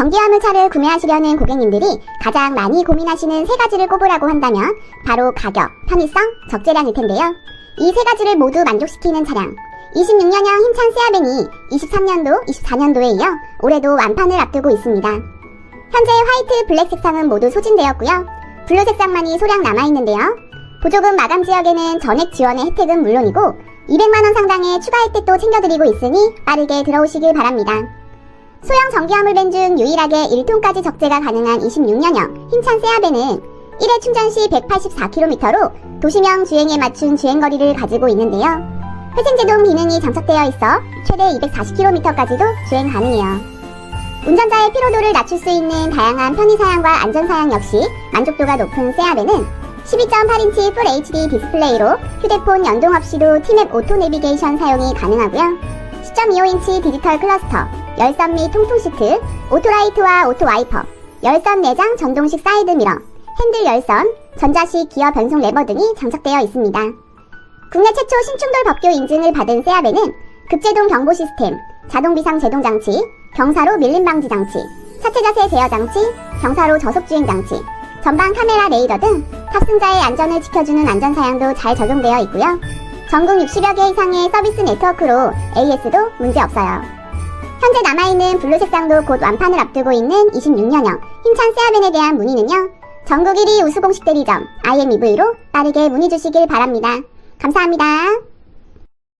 전기화물차를 구매하시려는 고객님들이 가장 많이 고민하시는 세 가지를 꼽으라고 한다면 바로 가격, 편의성, 적재량일 텐데요. 이 세 가지를 모두 만족시키는 차량. 26년형 힘찬 세아벤이 23년도, 24년도에 이어 올해도 완판을 앞두고 있습니다. 현재 화이트, 블랙 색상은 모두 소진되었고요. 블루 색상만이 소량 남아있는데요. 보조금 마감 지역에는 전액 지원의 혜택은 물론이고 200만원 상당의 추가 혜택도 챙겨드리고 있으니 빠르게 들어오시길 바랍니다. 소형 전기화물밴 중 유일하게 1톤까지 적재가 가능한 26년형 힘찬 세아벤은 1회 충전 시 184km로 도시명 주행에 맞춘 주행거리를 가지고 있는데요. 회생제동 기능이 장착되어 있어 최대 240km까지도 주행 가능해요. 운전자의 피로도를 낮출 수 있는 다양한 편의사양과 안전사양 역시 만족도가 높은 세아벤은 12.8인치 풀 HD 디스플레이로 휴대폰 연동 없이도 티맵 오토 내비게이션 사용이 가능하고요. 10.25인치 디지털 클러스터, 열선 및 통풍 시트, 오토라이트와 오토 와이퍼, 열선 내장 전동식 사이드 미러, 핸들 열선, 전자식 기어 변속 레버 등이 장착되어 있습니다. 국내 최초 신충돌 법규 인증을 받은 세아벤은 급제동 경보 시스템, 자동 비상 제동 장치, 경사로 밀림 방지 장치, 차체 자세 제어 장치, 경사로 저속 주행 장치, 전방 카메라 레이더 등 탑승자의 안전을 지켜주는 안전 사양도 잘 적용되어 있고요. 전국 60여 개 이상의 서비스 네트워크로 AS도 문제 없어요. 현재 남아있는 블루 색상도 곧 완판을 앞두고 있는 26년형 힘찬 세아벤에 대한 문의는요. 전국 1위 우수 공식 대리점 IMEV로 빠르게 문의 주시길 바랍니다. 감사합니다.